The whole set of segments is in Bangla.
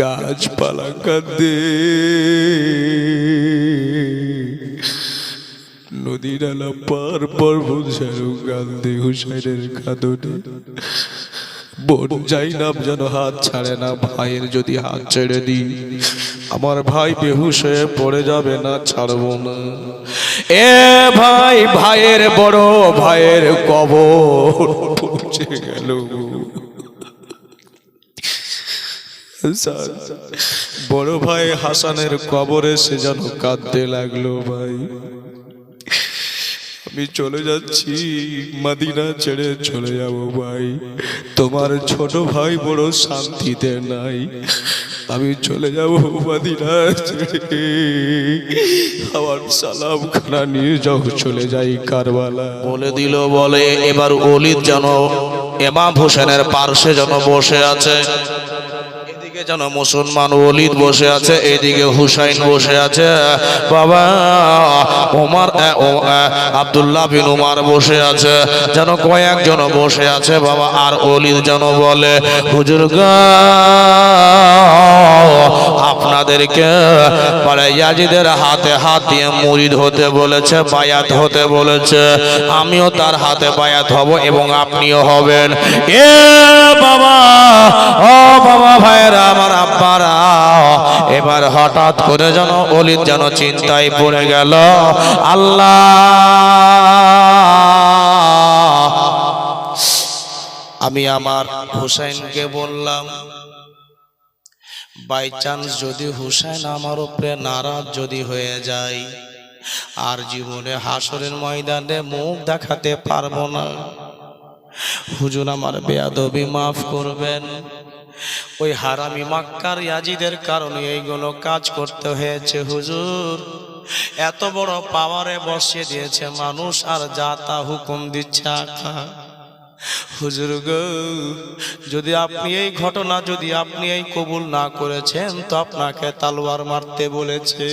গাছপালা কাঁদে নদী নালা পার পর্বত সারু কান্দে হুসাইনের কাঁদনে। বোন যাই নাম যেন হাত ছাড়ে না, ভাইয়ের যদি হাত ছেড়ে দিই, আমার ভাই বেহুশ হয়ে পড়ে যাবে না, ছাড়বো না। এ ভাই, ভাইয়ের বড় ভাইয়ের কবর পৌঁছে গেল। বড় ভাই হাসানের কবরে সে যেন কাঁদতে লাগল ভাই। আমি চলে যাচ্ছি, মাদিনা ছেড়ে চলে যাব ভাই। তোমার ছোট ভাই বড় শান্তিতে নাই। আমি চলে যাব মাদিনা ছেড়ে। আমার সালাম খানা নিয়ে যাও, চলে যাই কারবালা বলে দিল, বলে, এবার অলিদ যেন, এমাম হোসেনের পার্শ্বে যেন বসে আছে। এদিকে যেন মুসলমান অলিদ বসে আছে, এদিকে হুসাইন বসে আছে। বাবা, ওমার আব্দুল্লাহ বিন উমার বসে আছে, যেন কয়েকজন বসে আছে। বাবা, আর অলিদ যেন বলে, হুজুর আপনাদেরকে ইয়াজিদের হাতে হাত দিয়ে মুরিদ হতে বলেছে, বায়াত হতে বলেছে। আমিও তার হাতে বায়াত হব এবং আপনিও হবেন। এ বাবা, ও বাবা হঠাৎ করে যেন অলিদ যেন চিন্তায় পড়ে গেল, আল্লাহ। আমি আমার হুসাইনকে বললাম, বাই চান্স যদি হুসাইন আমার উপরে নারাজ যদি হয়ে যায়, আর জীবনে হাসরের ময়দানে মুখ দেখাতে পারব না, হুজুর আমার বেয়াদবি মাফ করবেন। ওই হারামি মাক্কার ইয়াজিদের কারণে এইগুলো কাজ করতে হয়েছে, হুজুর। এত বড় পাওয়ারে বসিয়ে দিয়েছে মানুষ, আর যা তা হুকুম দিচ্ছে আখা। হুজুর গো, যদি আপনি এই ঘটনা যদি আপনি এই কবুল না করেছেন, তো আপনাকে তালোয়ার মারতে বলেছে।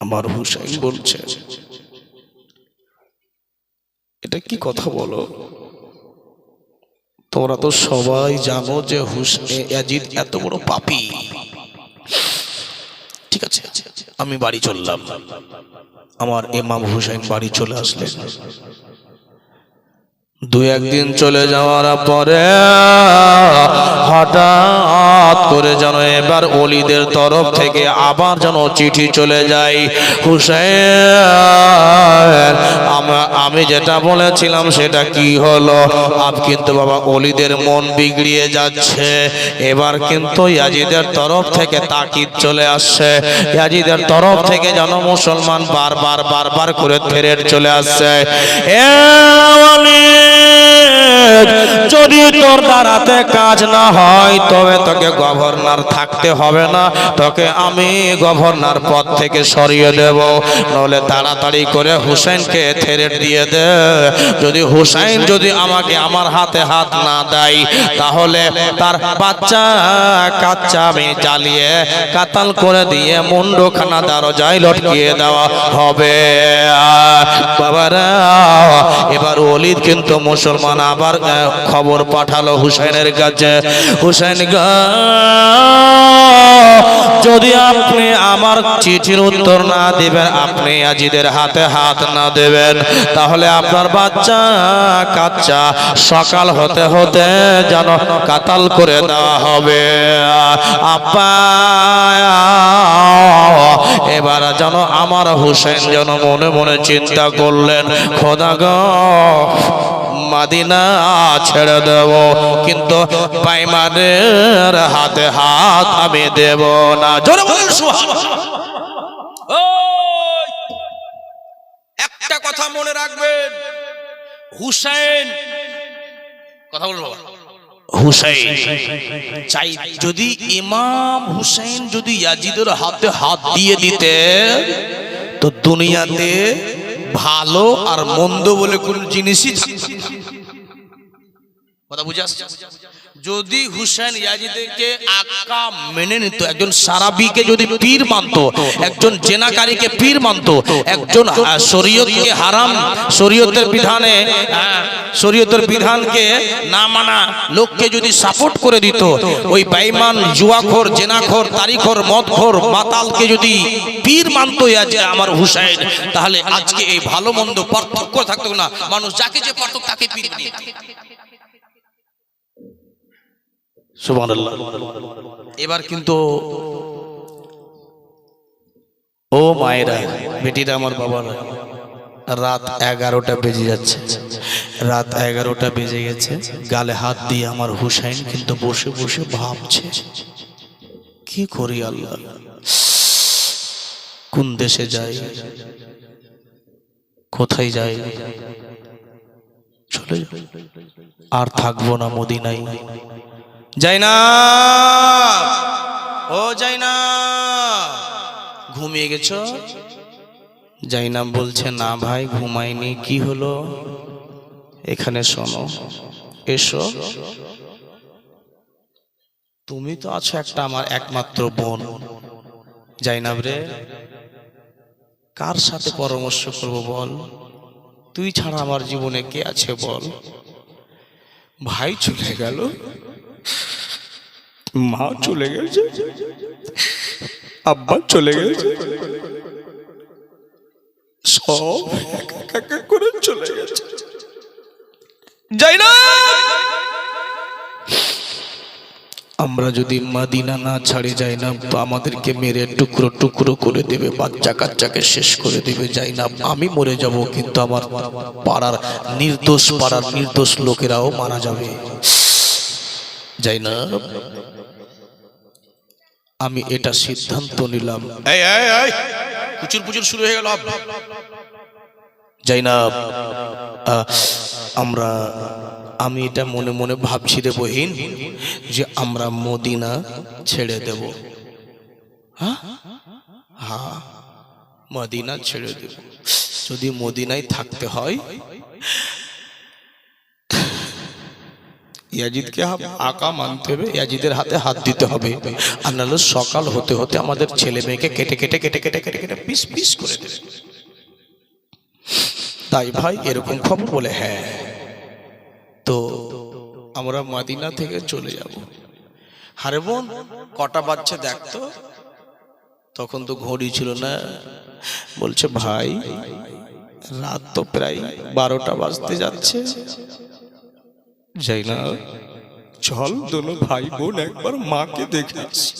আমার হুসাইন বলছে এটা কি কথা বলো? তোমরা তো সবাই জানো যে হুসনে ইয়াজিদ এত বড় পাপি। ঠিক আছে, আমি বাড়ি চললাম। আমার ইমাম হুসাইন বাড়ি চলে আসলেন। দু একদিন চলে যাওয়ার পরে হঠাৎ করে যেন এবার অলিদের তরফ থেকে আবার যেন চিঠি চলে যায় হুসেন আমা- যেটা বলেছিলাম সেটা কি হলো? আব কিন্তু বাবা অলিদের মন বিগড়িয়ে যাচ্ছে। এবার কিন্তু ইয়াজিদের তরফ থেকে তাকিদ চলে আসছে। ইয়াজিদের তরফ থেকে যেন মুসলমান বারবার বারবার করে ফেরের চলে আসছে। এ ওয়ালিদ, যদি তোর দ্বারাতে কাজ না হয়, তবে তোকে গভর্নর থাকতে হবে না। তোকে আমি গভর্নর পদ থেকে সরিয়ে দেব। নলে তাড়াতাড়ি করে হুসেনকে থেরেট দিয়ে দে। যদি হুসাইন যদি আমাকে আমার হাতে হাত না দেয়, তাহলে তার বাচ্চা কাচ্চা আমি জ্বালিয়ে কাতাল করে দিয়ে মুন্ডখানা দরজায় লটকিয়ে দেওয়া হবে। বাবারা, এবার অলিদ কিন্তু মুসলমান আবার খবর পাঠালো হুসেনের কাছে। হুসেন যদি আপনি আমার চিঠির উত্তর না দিবেন, আপনি আজিদের হাতে হাত না দেবেন, তাহলে আপনার বাচ্চা কাচ্চা সকাল হতে হতে যেন কাতাল করে দেওয়া হবে। আপা এবার যেন আমার হুসেন যেন মনে মনে চিন্তা করলেন, খোদা গো মাদিনা ছেড়ে দেব, কিন্তু পাইমানের হাতে হাত আমি দেব না। জোরে বলেন একটা কথা মনে রাখবেন। হুসাইন, কথা বলব হুসাইন, চাই যদি ইমাম হুসাইন যদি ইয়াজিদের হাতে হাত দিয়ে দিতে তো দুনিয়াতে ভালো আর মন্দ বলে কোন জিনিসই। কথা বুঝে আসছে? যদি হুসেন ইয়াজিদকে আকা মেনে নিত, একজন সারাবিকে যদি পীর মানতো, একজন জেনাকারীকে পীর মানতো, একজন শরীয়তকে হারাম, শরীয়তের বিধানে শরীয়তের বিধানকে না মানা লোককে যদি সাপোর্ট করে দিত, ওই বেঈমান, জুয়াখোর, জেনাখোর, তারিখোর, মদখোর, মাতালকে যদি পীর মানতো যে আমার হুসাইন, তাহলে আজকে এই ভালো মন্দ পার্থক্য থাকতো না। মানুষ যাকে যে পারত তাকে পীর বানিয়ে এবার কিন্তু ও মায়েরা, বেটিরা, আমার বাবারা, রাত এগারোটা বেজে যাচ্ছে। রাত এগারোটা বেজে গেছে, গালে হাত দিয়ে আমার হুসাইন কিন্তু বসে বসে ভাবছে, কি করি আল্লাহ? কোন দেশে যাই? কোথায় যাই? চলে আর থাকব না মদিনায়। যাই না ও যাই না ঘুমিয়ে গেছ? যাই না বলছে, না ভাই, ঘুমাইনি। কি হলো? এখানে শোনো, এসো। তুমি তো আছো একটা আমার একমাত্র বোন। জাইনাব রে, কার সাথে পরামর্শ করব বল? তুই ছাড়া আমার জীবনে কে আছে বল? ভাই চলে গেল। মা চলে গেছে। আব্বা চলে গেছে। আমরা যদি মাদিনা না ছাড়ে যাই না তো আমাদেরকে মেরে টুকরো টুকরো করে দেবে, বাচ্চা কাচ্চাকে শেষ করে দেবে। যাই না আমি মরে যাব, কিন্তু আমার পাড়ার নির্দোষ পাড়ার নির্দোষ লোকেরাও মারা যাবে। যাই না আমি এটা সিদ্ধান্ত নিলাম। কুচুর পুচুর শুরু হয়ে গেল যাই না আমরা আমি এটা মনে মনে ভাবছি রে বহিন যে আমরা মদিনা ছেড়ে দেব। হ্যাঁ? হ্যাঁ মদিনা ছেড়ে দেব। যদি মদিনায় থাকতে হয় ইয়াজিদকে আকা মানতে হবে, ইয়াজিদের হাতে হাত দিতে হবে। আর নাহলে সকাল হতে হতে আমাদের ছেলে মেয়েকে কেটে কেটে কেটে কেটে কেটে কেটে পিস পিস করে দেবে। তাই ভাই, এরকম খবর বলে হ্যাঁ তো আমরা মাদিনা থেকে চলে যাব। হারে বোন, কটা বাচ্চা দেখতো তখন তো ঘড়ি ছিল না। বলছে, ভাই, রাত তো প্রায় বারোটা বাজতে যাচ্ছে। যাই না চল দোনো ভাই বোন একবার মাকে দেখে আসি।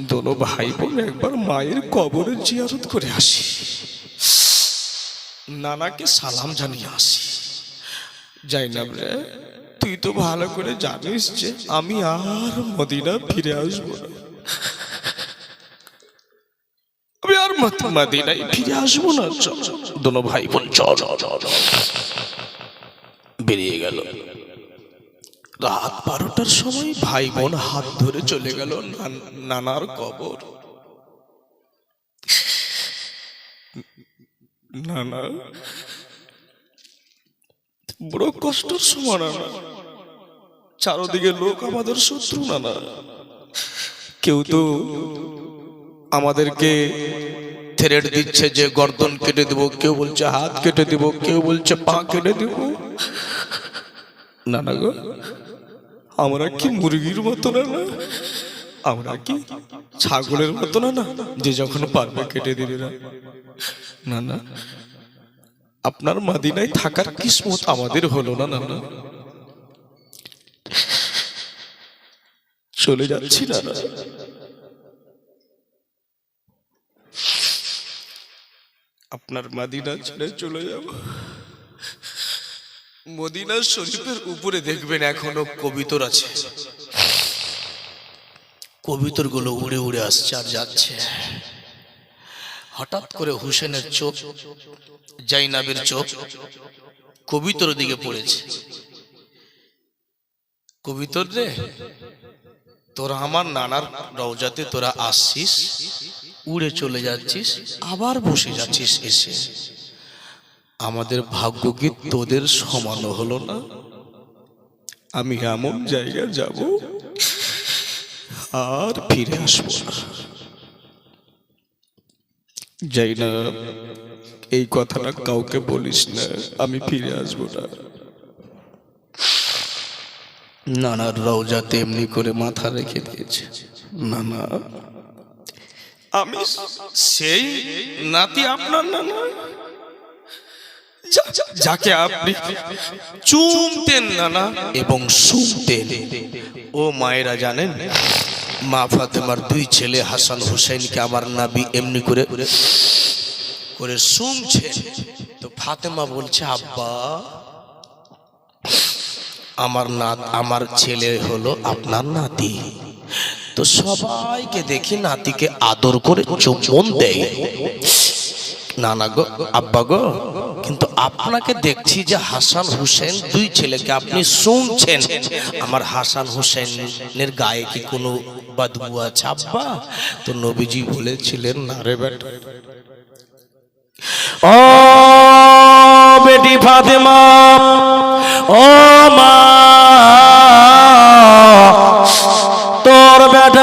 দোনো ভাই বোন একবার মায়ের কবরে জিয়ারত করে আসি। নানাকে সালাম জানিয়ে আসি। যাই না রে, তুই তো ভালো করে জানিস যে আমি আর মদিনা ফিরে আসব না আমি আর মত- মদিনায় ফিরে আসব না দোনো ভাই বোন, চল। বেরিয়ে গেল। রাত বারোটার সময় ভাই বোন হাত ধরে চলে গেল নান- নানার কবর। নানা, বড় কষ্টের সময় নানা চারদিকে লোক আমাদের শত্রু, নানা। কেউ তো আমাদেরকে থ্রেট দিচ্ছে যে গর্দন কেটে দেব। কেউ বলছে হাত কেটে দেব, কেউ বলছে পা কেটে দেব। না না গো, আমরা কি মুরগির মতো না না? আমরা কি ছাগলের মতো না না? যে যখন পারবে কেটে দিবে না। না না আপনার মাদিনায় থাকার কিসমত আমাদের হলো না না না চলে যাচ্ছি না আপনার মাদিনা ছেড়ে চলে যাব। মদিনা শরীফের উপরে দেখবেন এখনও কবিতর আছে। কবিতরগুলো উড়ে উড়ে আসছে আর যাচ্ছে। হঠাৎ করে হুসেনের চোখ, জাইনাবের চোখ কবিতর দিকে পড়েছে। কবিতর রে, তোরা আমার নানার রওজাতে তোরা আসছিস উড়ে চলে যাচ্ছিস, আবার বসে যাচ্ছিস এসে। আমাদের ভাগ্য কি তোদের সমান হলো না? আমি এমন জায়গায় যাব, আর ফিরে আসব যাই না, এই কথাটা কাউকে বলিস না, আমি ফিরে আসব না। নানার রওজাতে এমনি করে মাথা রেখে দিয়েছে। না না আমি সেই নাতি আপনার না যাকে আপনি চুমতেন না না এবং শুনতেন ও মায়েরা জানেন মা ফাতেমার দুই ছেলে হাসান হুসেনকে আমার নাবি এমনি করে করে শুনছে তো ফাতেমা বলছে আব্বা আমার নাত আমার ছেলে হলো আপনার নাতি। তো সবাইকে দেখি নাতিকে আদর করে চুম্বন দেয়। নানা গো, আব্বা গো, কিন্তু আপনাকে দেখছি যে হাসান হুসেন দুই ছেলেকে আপনি শুনছেন। আমার হাসান হুসেনের গায়ে কি কোনো বদবু আছে? আব্বা, তো নবীজি বলেছিলেন, না রে বেটা। ও বেটি ফাতেমা, ও মা তোর বেটার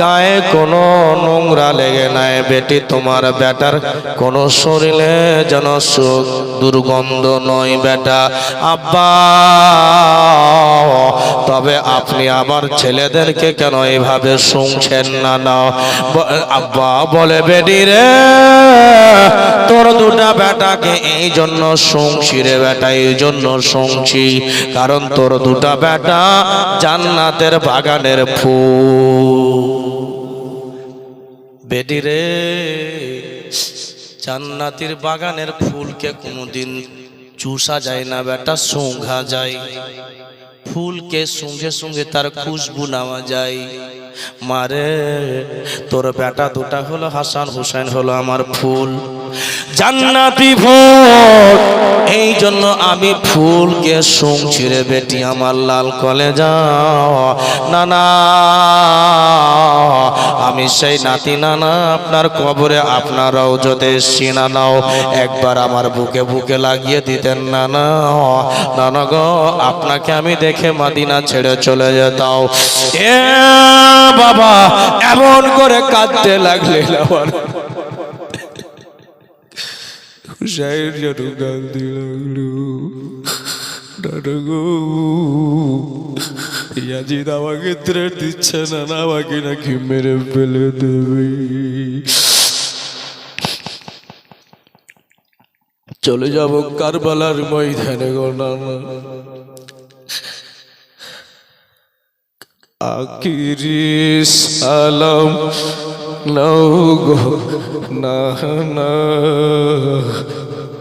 গায়ে কোনো নোংরা লেগে নাই। বেটি, তোমার বেটার কোনো শরীরে যেন সুখ দুর্গন্ধ নয় বেটা। আব্বা, তবে আপনি আমার ছেলেদেরকে কেন এভাবে শুনছেন না না? আব্বা বলে, বেটি রে, তোর দুটা বেটাকে এই জন্য শুনছি রে বেটা, এই জন্য শুনছি। কারণ তোর দুটা বেটা জান্নাতের বাগানের ফুল। বেটি চান্নাতির বাগানের ফুলকে কোনোদিন চুষা যায় না বেটা শুঙ্ঘা যায়। ফুলকে সঙ্গে সঙ্গে তার খুশবু নেওয়া যায়। মারে, তোর বেটা দুটা হলো হাসান হুসেন হলো আমার ফুল। জান্নাতি ফুল। এই জন্য আমি ফুলকে শুনছি রে বেটি, আমার লাল কলে যাও না না আমি সেই নাতি নানা, আপনার কবরে আপনারাও যদি এসছি না নাও একবার আমার বুকে বুকে লাগিয়ে দিতেন না না নানা গো, আপনাকে আমি দেখে মাদিনা ছেড়ে চলে যেতাম। এ বাবা, এমন করে কাঁদতে লাগলে আমার। হুসাইন যেন কাঁদতে লাগল দাদা গো ইয়াজিদ আমাকে ত্রেট দিচ্ছে না না আমাকে নাকি মেরে ফেলে দেবে চলে যাব কারবালার ময়দানে গো না আকিরি সালাম নৌ গো না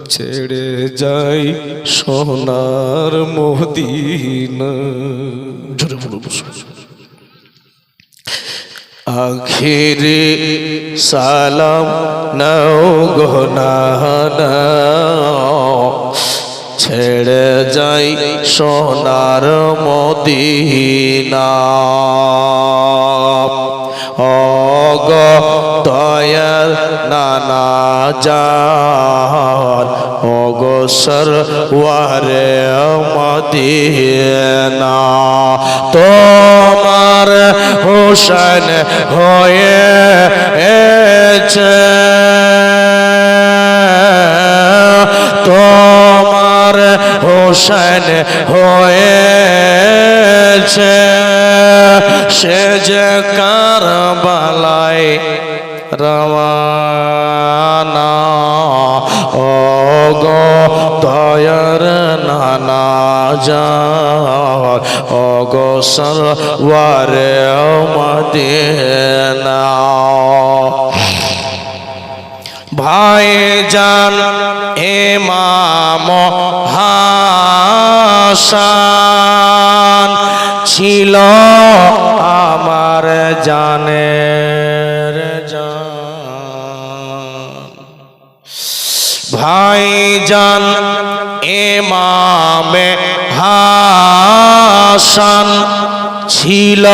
ছেড়ে যাই সোনার মদিনা আখিরে সালাম নৌ গো না ছেড়ে যাই সোনার মদিনা অগ দয়াল নানা যান অগসর ওয়ারে মদিনা। তোমার হোসেন হয়ে তোমার হোসেন হয়েছে সে যে কারবালায় রওয়ানা। ও গো দয়ার নানা যা ও গো সরওয়ারে মদিনা। ভাই জান এমাম হাসান ছিল আমার জান। ভাই জান এমামে হাসান ছিল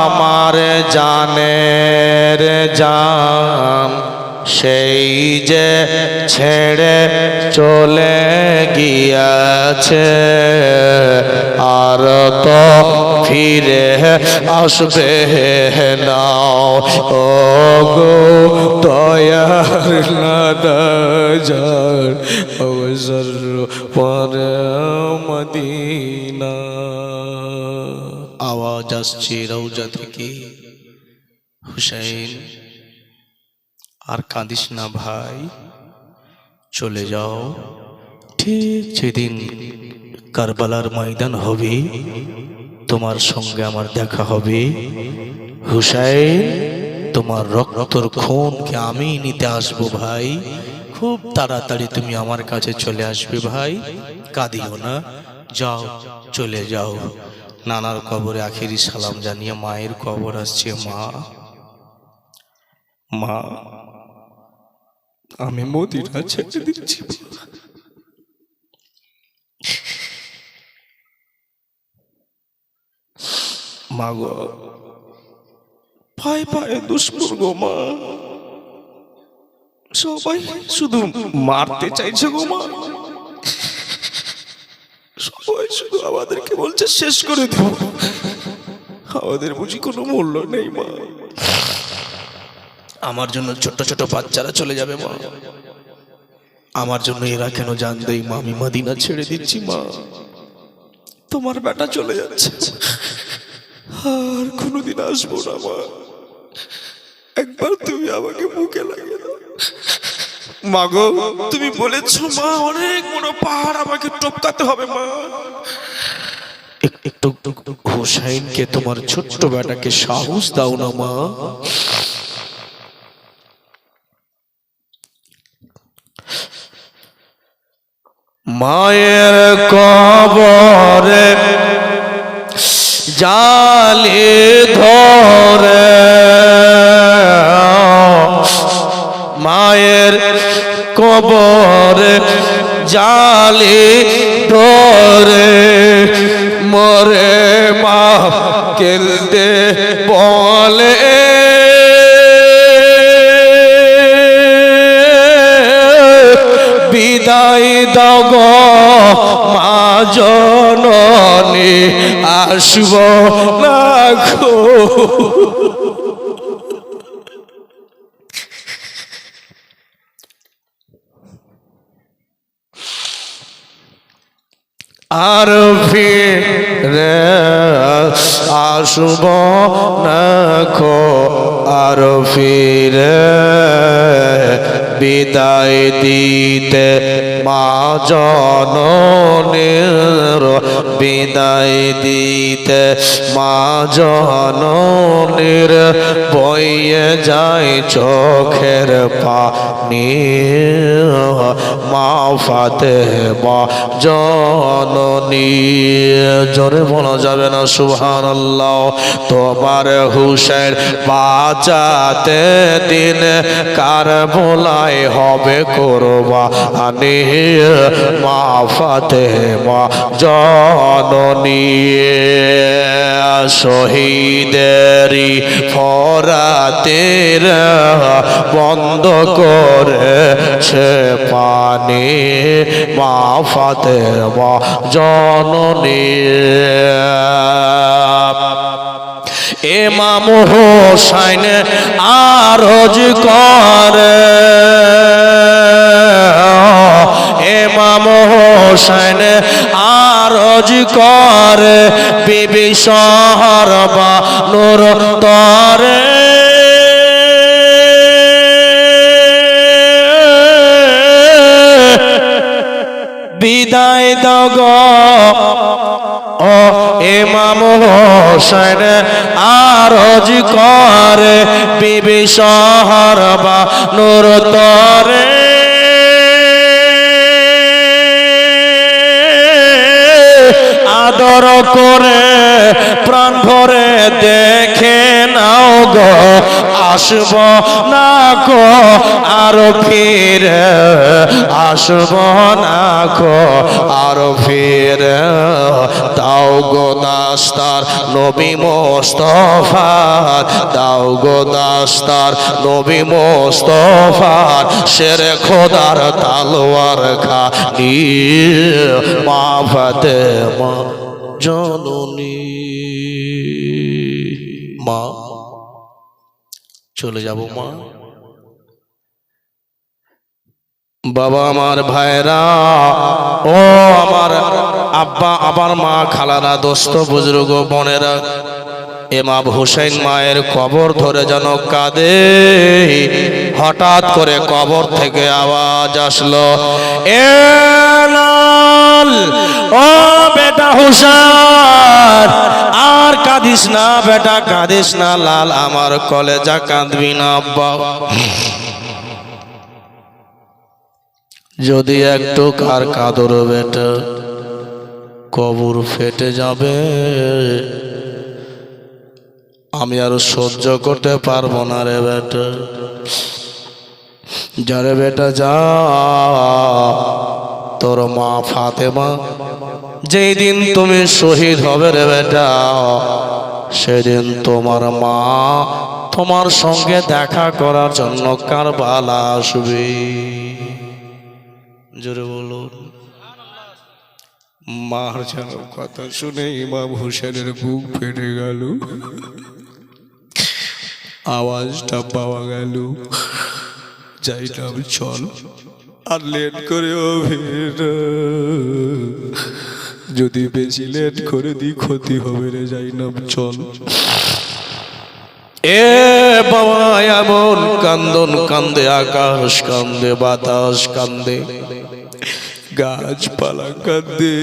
আমার জানের জান। সেই যে ছেড়ে চলে গিয়াছে, আর তো ফিরে আসবে নাও। ও গো নাদাজার অবসর পর মদিনা। আওয়াজ আসছে রৌজা থেকে। হুসাইন আর কাঁদিস না ভাই, চলে যাও। ঠিক সেদিন কারবালার ময়দান হবে, তোমার সঙ্গে আমার দেখা হবে। হুসাইন, তোমার রক্তর খুনকে আমি নিতে আসব ভাই। খুব তাড়াতাড়ি তুমি আমার কাছে চলে আসবে ভাই। কাঁদিও না, যাও, চলে যাও। নানার কবরে আখেরি সালাম জানিয়ে মায়ের কবর আসছে মা। মা। আমি মদিনা ছেড়ে দিচ্ছি। মা গো পায়ে পায়ে দুশ্মন গো মা। সবাই শুধু মারতে চাইছে গো মা। সবাই শুধু আমাদেরকে বলছে শেষ করে দেব আমাদের বুঝি কোনো মূল্য নেই মা। আমার জন্য ছোট ছোট বাচ্চারা চলে যাবে, মা। আমার জন্য এরা কেন জানবে? মা, আমি মদিনা ছেড়ে দিচ্ছি, মা। তোমার বেটা চলে যাচ্ছে। আর কোনোদিন আসব না, মা। একবার তুমি আমাকে বুকে লাগিয়ে দাও। মা গো, তুমি বলেছ, মা, অনেক বড় পাহাড় আমাকে টপকাতে হবে, মা। এক- একটু হুসাইনকে তোমার ছোট্ট বেটাকে সাহস দাও না, মা। মায়ের কবরে জালি ধরে। মায়ের কবরে জালি জননী আসব না গো। আর ফিরে আসব না খো আর ফিরে বিদায় দিতে মা জননীর বিদায় দিতে মা জননীর বইয়ে যায় চোখের পানি। মা ফাতে মা জননী, জোরে বলা যাবে না সুহান তোমার হুসেন বাঁচাতে দিন কার বলাই হবে করবা আনি মা ফাতে মা জননী। শহীদেরি ফরাতের বন্ধ করেছে পানি মা ফাতে মা জননী। এমাম হোসাইন আরজ করে। এমাম হোসেন আরজ করে বিবি শহর বা নূর তরে। বিদায় দগ ও ইমাম হোসেন আরজ করে বিবি শহর বা নূর তরে। আদর করে প্রাণ ভরে দেখে নাও গো, আসব না কো আর ফিরে, আসব না কো আর ফিরে। দাও গো দাস্তার নবী মোস্তফার, দাও গো দাস্তার নবী মোস্তফার শেরে খোদার তালোয়ার খানি মা। ফাতেমা জননী। মা, চলে যাব মা। বাবা আমার ভাইরা, ও আমার আব্বা আবার মা, খালারা, দোস্ত, বুজুর্গ, বোনেরা এমাম হুসেন মায়ের কবর ধরে যেন কাঁদে। হঠাৎ করে কবর থেকে আওয়াজ আসলো, এ ও বেটা হুসান আর কাঁদিস না বেটা, কাঁদিস না, লাল, আমার কলেজা কাঁদবি না, আব্বা। যদি একটু কার কাদর বেটা, কবর ফেটে যাবে। আমি আর সহ্য করতে পারব না রে বেটা। যারে বেটা, যা। তোর মা ফাতেমা যেই দিন তুমি শহীদ হবে রে বেটা, সেদিন তোমার মা তোমার সঙ্গে দেখা করার জন্য কারবালা আসবে। জোরে বলুন মার যেন কথা শুনে ইমাম হোসেনের বুক ফেটে গেল। আওয়াজটা পাওয়া গেল। যাইলাম চল। আর লেট করে যদি বেশি লেট করে দি ক্ষতি হবে রে যাইলাম চল। এ বাবা এমন কান্দন কান্দে আকাশ কান্দে বাতাস কান্দে। গাছপালা কাঁদে।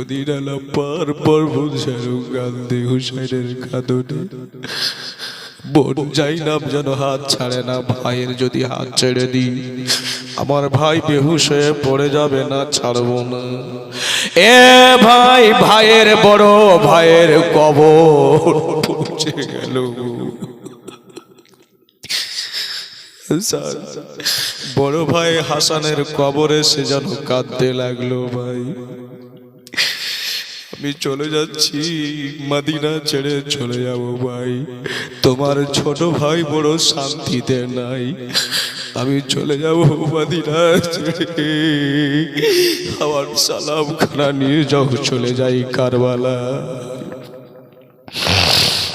নদী নালা পার পর্বত ঝাড়ু কান্দে হুসাইনের কাঁদনে। বোন যাই নাম যেন হাত ছাড়ে না, ভাইয়ের যদি হাত ছেড়ে দিই, আমার ভাই বেহুশ হয়ে পড়ে যাবে না, ছাড়বো না। এ ভাই, ভাইয়ের বড় ভাইয়ের কবর পৌঁছে গেল। বড় ভাই হাসানের কবরে সে যেন কাঁদতে লাগল ভাই। আমি চলে যাচ্ছি। মাদিনা ছেড়ে চলে যাব ভাই। তোমার ছোট ভাই বড় শান্তিতে নাই। আমি চলে যাব মাদিনা ছেড়ে। আমার সালাম খানা নিয়ে যাও, চলে যাই কারবালা।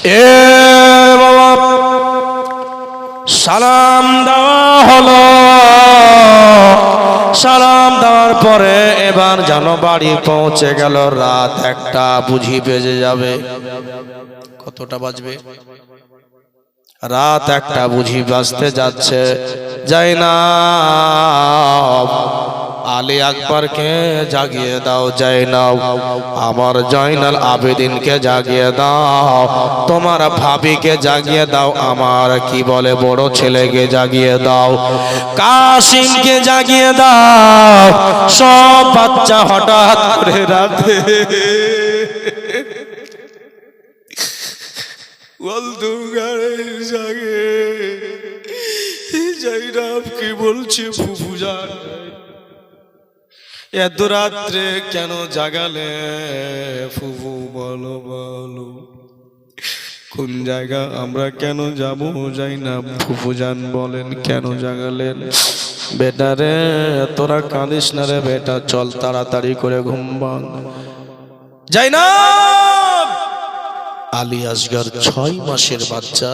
এ বাবা, সালাম দেওয়া হলো। সালাম দেওয়ার পরে এবার যেন বাড়ি পৌঁছে গেল, রাত একটা, বুঝি বেজে যাবে। কতটা বাজবে? রাত একটা, বুঝি বাজতে যাচ্ছে। যাই না আলী আকবরকে জাগিয়ে দাও যাই আমার জয়নাল আবেদিনকে জাগিয়ে দাও। তোমার ভাবিকে জাগিয়ে দাও। আমার কি বলে বড় ছেলেকে জাগিয়ে দাও। কাসিমকে জাগিয়ে দাও। সব বাচ্চা হঠাৎ করে রাতে জাগে। জাইরাম কি বলছে ফুফু জান এত রাত্রে কেন জাগালে? ফুফু, বলো বলো। কোন জায়গা আমরা কেন যাব? যাই না। ফুফু যান বলেন, কেন জাগালেন বেটা রে, তোরা কাঁদিস না রে বেটা। চল তাড়াতাড়ি করে ঘুম যাই না! আলী আসগার ছয় মাসের বাচ্চা।